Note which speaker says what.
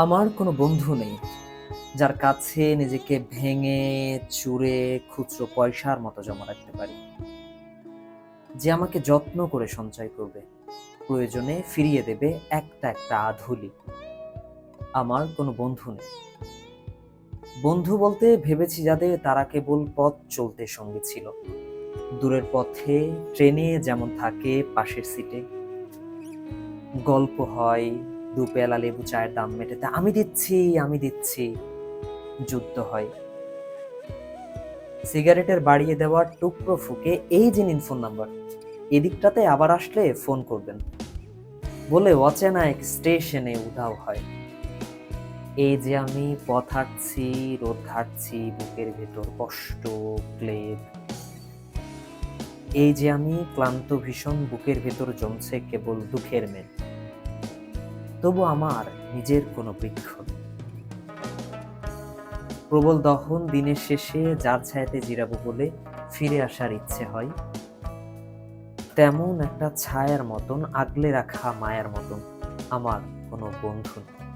Speaker 1: আমার কোনো বন্ধু নেই যার কাছে নিজেকে ভেঙে, চুরে, খুচরো পয়সার মতো জমা রাখতে পারি। যে আমাকে যত্ন করে সঞ্চয় করবে, প্রয়োজনে ফিরিয়ে দেবে একটা একটা আধুলি। আমার কোনো বন্ধু নেই। বন্ধু বলতে ভেবেছি যাদের তারা কেবল পথ চলতে সঙ্গে ছিল। দূরের পথে, ট্রেনে যেমন থাকে, পাশের সিটে গল্প হয় দু পেলা লেবু চায়ের দাম মেটাতে, আমি দিচ্ছি আমি দিচ্ছি। যুদ্ধ হয়। সিগারেটের বাড়িয়ে দেওয়ার টুকরো ফুকে এই যে নিন ফোন নাম্বার, এদিকটাতে আবার আসলে ফোন করবেন বলে অচেনা এক স্টেশনে উধাও হয়। এই যে আমি পথ হাঁটছি, রোদ ঘাটছি, বুকের ভেতর কষ্ট, ক্লেদ। এই যে আমি ক্লান্ত ভীষণ, বুকের ভেতর জমছে কেবল দুঃখের মেদ। তবু আমার নিজের কোনো বৃক্ষ প্রবল দহন দিনের শেষে যার ছায়াতে জিরাবো বলে ফিরে আসার ইচ্ছে হয়, তেমন একটা ছায়ার মতন আগলে রাখা মায়ার মতন আমার কোনো বন্ধু নেই।